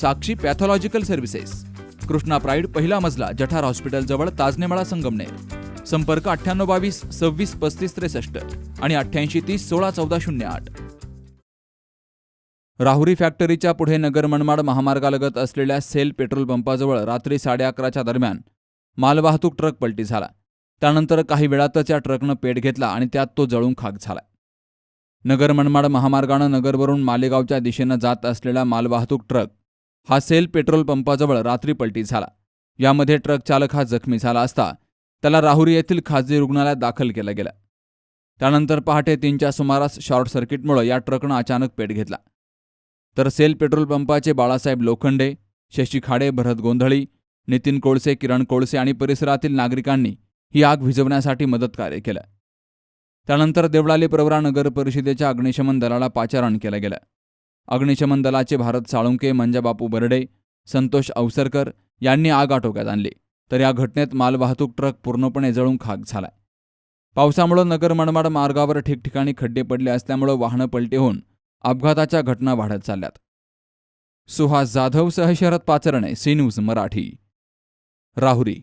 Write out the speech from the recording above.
Sakshi pathological services. Krishna pride पहिला मजला जठार हॉस्पिटलजवळ ताजनेमाळा संगमनेर. संपर्क अठ्ठ्याण्णव बावीस सव्वीस पस्तीस त्रेसष्ट आणि अठ्ठ्याऐंशी तीस सोळा चौदा शून्य आठ. राहुरी फॅक्टरीच्या पुढे नगर मनमाड महामार्गालगत असलेल्या सेल पेट्रोल पंपाजवळ रात्री साडे अकराच्या दरम्यान मालवाहतूक ट्रक पलटी झाला. त्यानंतर काही वेळातच या ट्रकनं पेट घेतला आणि त्यात तो जळून खाक झाला. नगर मनमाड महामार्गानं नगरवरून मालेगावच्या दिशेनं जात असलेला मालवाहतूक ट्रक हा सेल पेट्रोल पंपाजवळ रात्री पलटी झाला. यामध्ये ट्रक चालक हा जखमी झाला असता त्याला राहुरी येथील खाजगी रुग्णालयात दाखल केलं गेलं. त्यानंतर पहाटे तीनच्या सुमारास शॉर्ट सर्किटमुळे या ट्रकनं अचानक पेट घेतला. तर सेल पेट्रोल पंपाचे बाळासाहेब लोखंडे शशी खाडे भरत गोंधळी नितीन कोळसे किरण कोळसे आणि परिसरातील नागरिकांनी ही आग विझवण्यासाठी मदतकार्य केलं. त्यानंतर देवळाली प्रवरा नगर परिषदेच्या अग्निशमन दलाला पाचारण केलं गेलं. अग्निशमन दलाचे भारत साळुंके मंजाबापू बर्डे संतोष अवसरकर यांनी आग आटोक्यात आणली. तर या घटनेत मालवाहतूक ट्रक पूर्णपणे जळून खाक झालाय. पावसामुळं नगर मनमाड मार्गावर ठिकठिकाणी खड्डे पडले असल्यामुळं वाहनं पलटी होऊन अपघाताच्या घटना वाढत चालल्यात. सुहास जाधव सह शरद पाचरणे सी न्यूज मराठी. राहुरी.